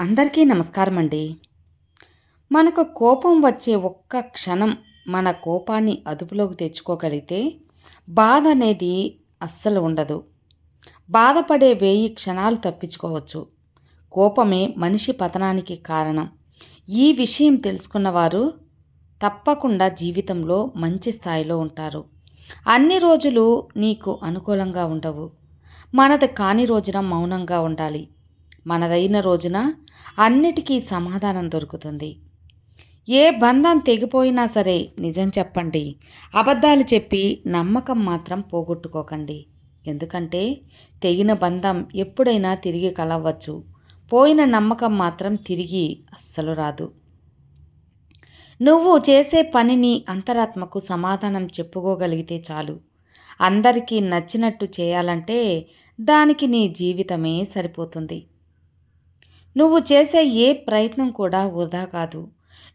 అందరికీ నమస్కారం అండి మనకు కోపం వచ్చే ఒక్క క్షణం మన కోపాన్ని అదుపులోకి తెచ్చుకోగలిగితే బాధ అనేది అస్సలు ఉండదు. బాధపడే వేయి క్షణాలు తప్పించుకోవచ్చు. కోపమే మనిషి పతనానికి కారణం. ఈ విషయం తెలుసుకున్నవారు తప్పకుండా జీవితంలో మంచి స్థాయిలో ఉంటారు. అన్ని రోజులు నీకు అనుకూలంగా ఉండవు. మనది కాని రోజున మౌనంగా ఉండాలి. మనదైన రోజున అన్నిటికీ సమాధానం దొరుకుతుంది. ఏ బంధం తెగిపోయినా సరే నిజం చెప్పండి. అబద్ధాలు చెప్పి నమ్మకం మాత్రం పోగొట్టుకోకండి. ఎందుకంటే తెగిన బంధం ఎప్పుడైనా తిరిగి కలవచ్చు. పోయిన నమ్మకం మాత్రం తిరిగి అస్సలు రాదు. నువ్వు చేసే పనిని అంతరాత్మకు సమాధానం చెప్పుకోగలిగితే చాలు. అందరికీ నచ్చినట్టు చేయాలంటే దానికి నీ జీవితమే సరిపోతుంది. నువ్వు చేసే ఏ ప్రయత్నం కూడా వృధా కాదు.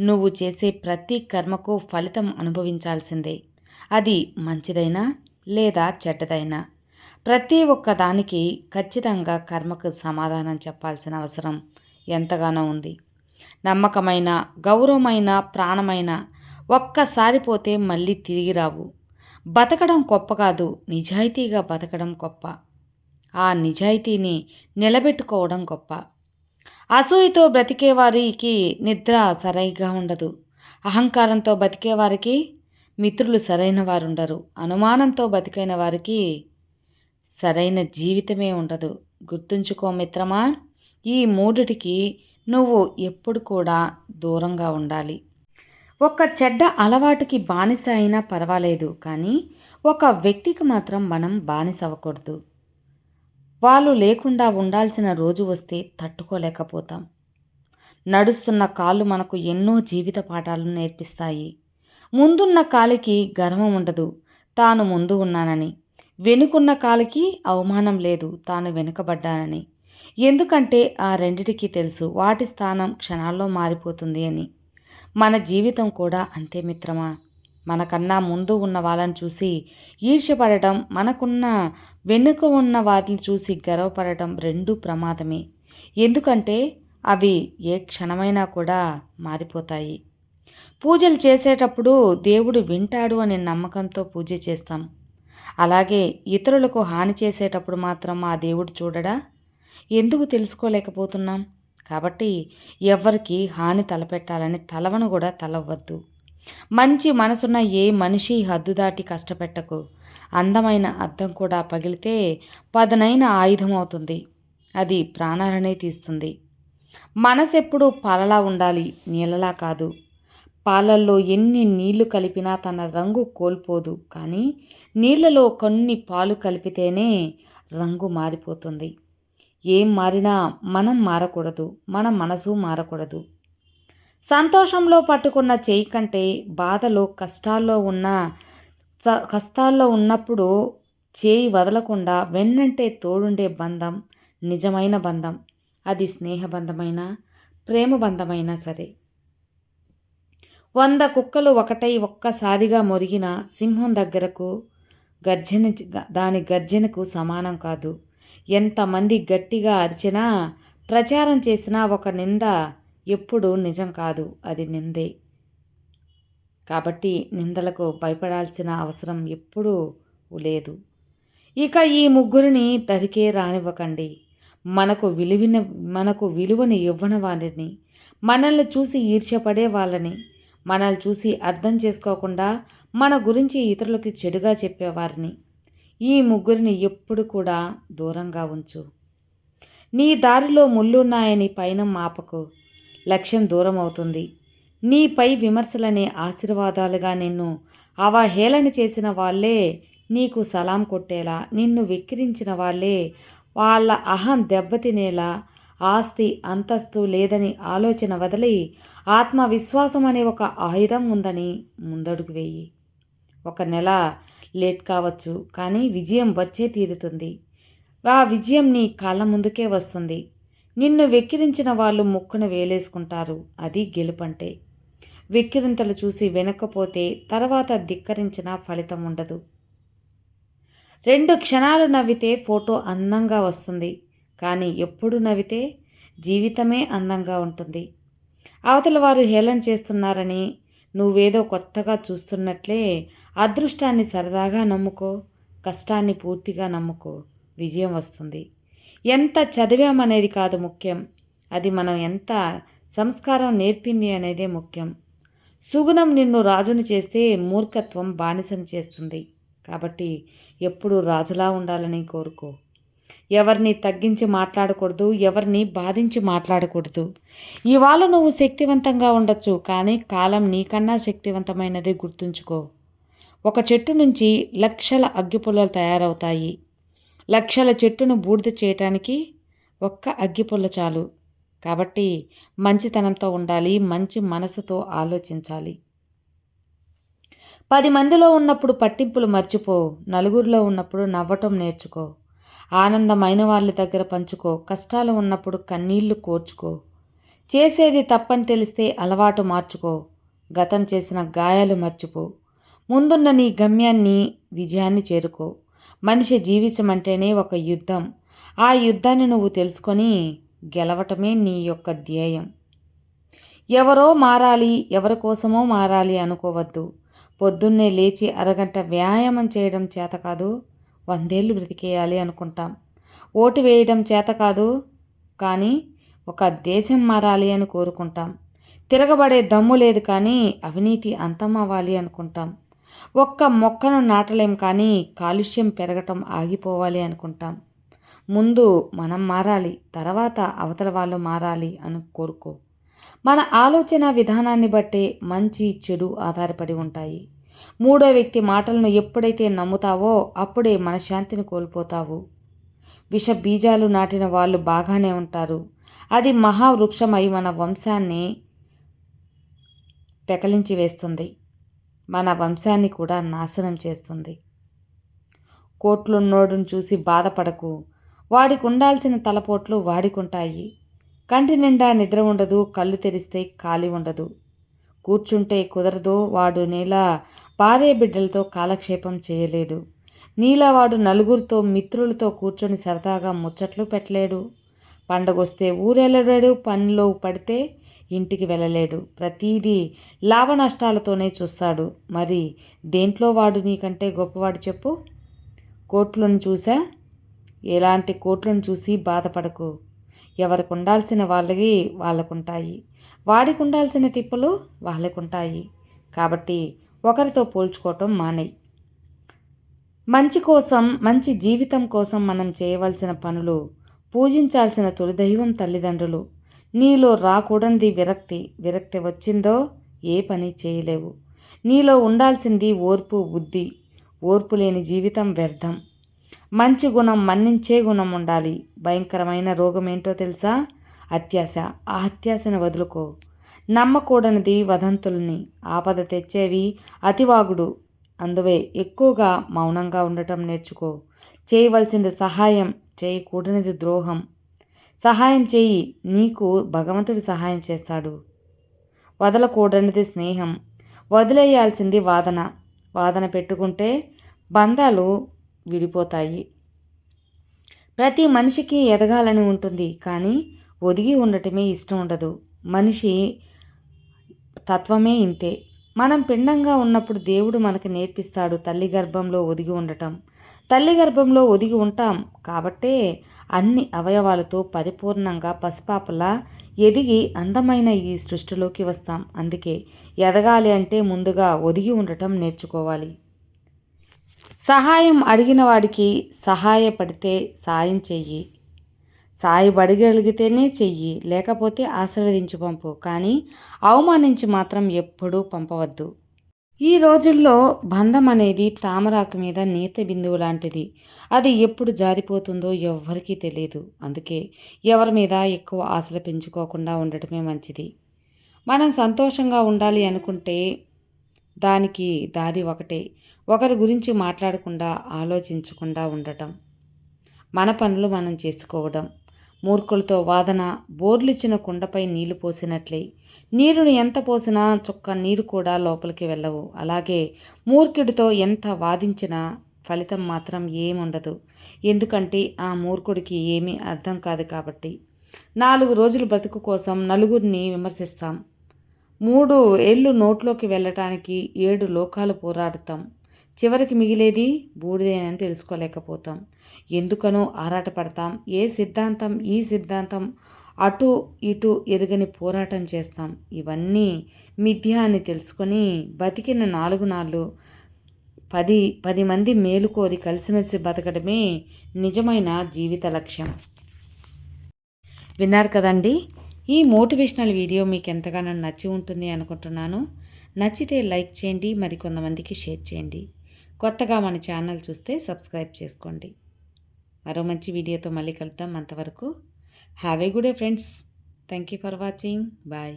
నువ్వు చేసే ప్రతి కర్మకు ఫలితం అనుభవించాల్సిందే. అది మంచిదైనా లేదా చెడ్డదైనా. ప్రతి ఒక్క దానికి ఖచ్చితంగా కర్మకు సమాధానం చెప్పాల్సిన అవసరం ఎంతగానో ఉంది. నమ్మకమైన గౌరవమైన ప్రాణమైన ఒక్కసారి పోతే మళ్ళీ తిరిగి రావు. బతకడం గొప్ప కాదు నిజాయితీగా బతకడం గొప్ప. ఆ నిజాయితీని నిలబెట్టుకోవడం గొప్ప. అసూయతో బ్రతికేవారికి నిద్ర సరైగా ఉండదు. అహంకారంతో బతికేవారికి మిత్రులు సరైన వారు ఉండరు అనుమానంతో బతికైన వారికి సరైన జీవితమే ఉండదు. గుర్తుంచుకో మిత్రమా ఈ మూడిటికి నువ్వు ఎప్పుడు కూడా దూరంగా ఉండాలి. ఒక చెడ్డ అలవాటుకి బానిస అయినా పర్వాలేదు కానీ ఒక వ్యక్తికి మాత్రం మనం బానిస అవ్వకూడదు. వాళ్ళు లేకుండా ఉండాల్సిన రోజు వస్తే తట్టుకోలేకపోతాం. నడుస్తున్న కాళ్ళు మనకు ఎన్నో జీవిత పాఠాలను నేర్పిస్తాయి. ముందున్న కాలికి గర్వం ఉండదు. తాను ముందు ఉన్నానని. వెనుకున్న కాలికి అవమానం లేదు. తాను వెనుకబడ్డానని. ఎందుకంటే ఆ రెండిటికి తెలుసు వాటి స్థానం క్షణాల్లో మారిపోతుంది అని. మన జీవితం కూడా అంతే మిత్రమా? మనకన్నా ముందు ఉన్న వాళ్ళని చూసి ఈర్ష్యపడటం మనకున్న వెనుక ఉన్న వాటిని చూసి గర్వపడటం రెండు ప్రమాదమే. ఎందుకంటే అవి ఏ క్షణమైనా కూడా మారిపోతాయి. పూజలు చేసేటప్పుడు దేవుడు వింటాడు అనే నమ్మకంతో పూజ చేస్తాం. అలాగే ఇతరులకు హాని చేసేటప్పుడు మాత్రం ఆ దేవుడు చూడడా? ఎందుకు తెలుసుకోలేకపోతున్నాం? కాబట్టి ఎవరికి హాని తలపెట్టాలని తలవను కూడా తలవద్దు మంచి మనసున్న ఏ మనిషి హద్దు దాటి కష్టపెట్టకు? అందమైన అద్దం కూడా పగిలితే పదనైన ఆయుధం అవుతుంది. అది ప్రాణాలనే తీస్తుంది. మనసెప్పుడు పాలలా ఉండాలి నీళ్ళలా కాదు. పాలల్లో ఎన్ని నీళ్ళు కలిపినా తన రంగు కోల్పోదు. కానీ నీళ్ళలో కొన్ని పాలు కలిపితేనే రంగు మారిపోతుంది. ఏం మారినా మనం మారకూడదు. మన మనసు మారకూడదు. సంతోషంలో పట్టుకున్న చేయి కంటే బాధలో కష్టాల్లో ఉన్న కష్టాల్లో ఉన్నప్పుడు చేయి వదలకుండా వెన్నంటే తోడుండే బంధం నిజమైన బంధం. అది స్నేహబంధమైన ప్రేమబంధమైనా సరే. వంద కుక్కలు ఒకటై ఒక్కసారిగా మొరిగిన సింహం దగ్గరకు గర్జన దాని గర్జనకు సమానం కాదు. ఎంతమంది గట్టిగా అరిచినా ప్రచారం చేసినా ఒక నింద ఎప్పుడు నిజం కాదు అది నిందే. కాబట్టి నిందలకు భయపడాల్సిన అవసరం ఎప్పుడూ లేదు. ఇక ఈ ముగ్గురిని తరికే రానివ్వకండి. మనకు విలువిన మనకు విలువని ఇవ్వని వారిని మనల్ని చూసి ఈర్ష్యపడే వాళ్ళని మనల్ని చూసి అర్థం చేసుకోకుండా మన గురించి ఇతరులకి చెడుగా చెప్పేవారిని ఈ ముగ్గురిని ఎప్పుడు కూడా దూరంగా ఉంచు. నీ దారిలో ముళ్ళున్నాయని పైన మాపకు. లక్ష్యం దూరం అవుతుంది నీపై విమర్శలనే ఆశీర్వాదాలుగా నిన్ను అవహేళన చేసిన వాళ్ళే నీకు సలాం కొట్టేలా నిన్ను విక్రించిన వాళ్ళే వాళ్ళ అహం దెబ్బతినేలా ఆస్తి అంతస్తు లేదని ఆలోచన వదిలి ఆత్మవిశ్వాసం అనే ఒక ఆయుధం ఉందని ముందడుగు వేయి. ఒక నెల లేట్ కావచ్చు కానీ విజయం వచ్చే తీరుతుంది. ఆ విజయం నీ కాళ్ళ ముందుకే వస్తుంది. నిన్ను వెక్కిరించిన వాళ్ళు ముక్కున వేలేసుకుంటారు. అది గెలుపంటే. వెక్కిరింతలు చూసి వెనకపోతే తర్వాత ధిక్కరించిన ఫలితం ఉండదు. రెండు క్షణాలు నవ్వితే ఫోటో అందంగా వస్తుంది. కానీ ఎప్పుడు నవ్వితే జీవితమే అందంగా ఉంటుంది. అవతల వారు హేళన చేస్తున్నారని నువ్వేదో కొత్తగా చూస్తున్నట్లే అదృష్టాన్ని సరదాగా నమ్ముకో కష్టాన్ని పూర్తిగా నమ్ముకో. విజయం వస్తుంది. ఎంత చదివామనేది కాదు ముఖ్యం. అది మనం ఎంత సంస్కారం నేర్పింది అనేదే ముఖ్యం. సుగుణం నిన్ను రాజుని చేస్తే మూర్ఖత్వం బానిసని చేస్తుంది. కాబట్టి ఎప్పుడు రాజులా ఉండాలని కోరుకో. ఎవరిని తగ్గించి మాట్లాడకూడదు ఎవరిని బాధించి మాట్లాడకూడదు. ఇవాళ నువ్వు శక్తివంతంగా ఉండొచ్చు కానీ కాలం నీకన్నా శక్తివంతమైనది గుర్తుంచుకో. ఒక చెట్టు నుంచి లక్షల అగ్గిపుల్లలు తయారవుతాయి. లక్షల చెట్టును బూడిద చేయటానికి ఒక్క అగ్గిపుల్ల చాలు. కాబట్టి మంచితనంతో ఉండాలి మంచి మనసుతో ఆలోచించాలి. పది మందిలో ఉన్నప్పుడు పట్టింపులు మర్చిపో నలుగురిలో ఉన్నప్పుడు నవ్వటం నేర్చుకో ఆనందమైన వాళ్ళ దగ్గర పంచుకో కష్టాలు ఉన్నప్పుడు కన్నీళ్ళు కోర్చుకో చేసేది తప్పని తెలిస్తే అలవాటు మార్చుకో గతం చేసిన గాయాలు మర్చిపో ముందున్న నీ గమ్యాన్ని విజయాన్ని చేరుకో. మనిషి జీవితం అంటేనే ఒక యుద్ధం. ఆ యుద్ధాన్ని నువ్వు తెలుసుకొని గెలవటమే నీ యొక్క ధ్యేయం. ఎవరో మారాలి ఎవరి కోసమో మారాలి అనుకోవద్దు. పొద్దున్నే లేచి అరగంట వ్యాయామం చేయడం చేత కాదు వందేళ్ళు బ్రతికేయాలి అనుకుంటాం. ఓటు వేయడం చేత కాదు కానీ ఒక దేశం మారాలి అని కోరుకుంటాం. తిరగబడే దమ్ము లేదు కానీ అవినీతి అంతమవ్వాలి అనుకుంటాం. ఒక్క మొక్కను నాటలేం కానీ కాలుష్యం పెరగటం ఆగిపోవాలి అనుకుంటాం. ముందు మనం మారాలి తర్వాత అవతల వాళ్ళు మారాలి అని కోరుకో. మన ఆలోచన విధానాన్ని బట్టే మంచి చెడు ఆధారపడి ఉంటాయి. మూడో వ్యక్తి మాటలను ఎప్పుడైతే నమ్ముతావో అప్పుడే మన శాంతిని కోల్పోతావు. విష బీజాలు నాటిన వాళ్ళు బాగానే ఉంటారు. అది మహావృక్షమై మన వంశాన్ని పెకలించి వేస్తుంది. మన వంశాన్ని కూడా నాశనం చేస్తుంది. కోట్లున్నోడును చూసి బాధపడకు. వాడికి ఉండాల్సిన తలపోట్లు వాడికుంటాయి. కంటి నిండా నిద్ర ఉండదు కళ్ళు తెరిస్తే ఖాళీ ఉండదు. కూర్చుంటే కుదరదు వాడు నీలా భార్య బిడ్డలతో కాలక్షేపం చేయలేడు. నీలా వాడు నలుగురితో మిత్రులతో కూర్చొని సరదాగా ముచ్చట్లు పెట్టలేడు. పండగొస్తే ఊరెళ్ళలేడు పనిలో పడితే ఇంటికి వెళ్ళలేడు. ప్రతీదీ లాభ నష్టాలతోనే చూస్తాడు. మరి దేంట్లో వాడు నీకంటే గొప్పవాడు చెప్పు. కోట్లను చూసా? ఎలాంటి కోట్లను చూసి బాధపడకు. ఎవరికి ఉండాల్సిన వాళ్ళవి వాళ్ళకుంటాయి. వాడికి ఉండాల్సిన తిప్పలు వాళ్ళకుంటాయి. కాబట్టి ఒకరితో పోల్చుకోవటం మానేయి. మంచి కోసం మంచి జీవితం కోసం మనం చేయవలసిన పనులు పూజించాల్సిన తొలి దైవం తల్లిదండ్రులు. నీలో రాకూడనిది విరక్తి. విరక్తి వచ్చిందో ఏ పని చేయలేవు. నీలో ఉండాల్సింది ఓర్పు బుద్ధి. ఓర్పు లేని జీవితం వ్యర్థం. మంచి గుణం మన్నించే గుణం ఉండాలి. భయంకరమైన రోగం ఏంటో తెలుసా? అత్యాశ. ఆ అత్యాశను వదులుకో. నమ్మకూడనిది వదంతుల్ని. ఆపద తెచ్చేవి అతివాగుడు. అందువే ఎక్కువగా మౌనంగా ఉండటం నేర్చుకో. చేయవలసింది సహాయం. చేయకూడనిది ద్రోహం. సహాయం చేయి నీకు భగవంతుడు సహాయం చేస్తాడు. వదలకూడనిది స్నేహం. వదిలేయాల్సింది వాదన. వాదన పెట్టుకుంటే బంధాలు విడిపోతాయి. ప్రతి మనిషికి ఎదగాలని ఉంటుంది కానీ ఒదిగి ఉండటమే ఇష్టం ఉండదు. మనిషి తత్వమే ఇంతే. మనం పిండంగా ఉన్నప్పుడు దేవుడు మనకు నేర్పిస్తాడు తల్లి గర్భంలో ఒదిగి ఉండటం. తల్లి గర్భంలో ఒదిగి ఉంటాం కాబట్టే అన్ని అవయవాలతో పరిపూర్ణంగా పసిపాపలా ఎదిగి అందమైన ఈ సృష్టిలోకి వస్తాం. అందుకే ఎదగాలి అంటే ముందుగా ఒదిగి ఉండటం నేర్చుకోవాలి. సహాయం అడిగిన వాడికి సహాయపడితే సాయం చెయ్యి. సాయపడగలిగితేనే చెయ్యి లేకపోతే ఆశీర్వదించి పంపు. కానీ అవమానించి మాత్రం ఎప్పుడూ పంపవద్దు. ఈ రోజుల్లో బంధం అనేది తామరాకు మీద నీత బిందువు లాంటిది. అది ఎప్పుడు జారిపోతుందో ఎవ్వరికీ తెలియదు అందుకే ఎవరి మీద ఎక్కువ ఆశలు పెంచుకోకుండా ఉండటమే మంచిది. మనం సంతోషంగా ఉండాలి అనుకుంటే దానికి దారి ఒకటే. ఒకరి గురించి మాట్లాడకుండా ఆలోచించకుండా ఉండటం. మన పనులు మనం చేసుకోవడం. మూర్ఖులతో వాదన బోర్లిచ్చిన కుండపై నీళ్ళు పోసినట్లే. నీరుని ఎంత పోసినా చుక్క నీరు కూడా లోపలికి వెళ్ళవు. అలాగే మూర్ఖుడితో ఎంత వాదించినా ఫలితం మాత్రం ఏముండదు. ఎందుకంటే ఆ మూర్ఖుడికి ఏమీ అర్థం కాదు కాబట్టి. నాలుగు రోజులు బ్రతుకు కోసం నలుగురిని విమర్శిస్తాం. మూడు ఏళ్ళు నోట్లోకి వెళ్ళటానికి ఏడు లోకాలు పోరాడుతాం. చివరికి మిగిలేది బూడిదేనని తెలుసుకోలేకపోతాం. ఎందుకనో ఆరాటపడతాం. ఏ సిద్ధాంతం ఈ సిద్ధాంతం అటు ఇటు ఎరుగని పోరాటం చేస్తాం. ఇవన్నీ మిథ్య అని తెలుసుకొని బతికిన నాలుగు నాళ్ళు పది పది మంది మేలుకోరి కలిసిమెలిసి బతకడమే నిజమైన జీవిత లక్ష్యం. విన్నారు కదండి? ఈ మోటివేషనల్ వీడియో మీకు ఎంతగానో నచ్చి ఉంటుంది అనుకుంటున్నాను. నచ్చితే లైక్ చేయండి మరి కొంతమందికి షేర్ చేయండి. కొత్తగా మన ఛానల్ చూస్తే సబ్స్క్రైబ్ చేసుకోండి. మరో మంచి వీడియోతో మళ్ళీ కలుద్దాం. అంతవరకు have a good day friends. Thank you for watching. Bye.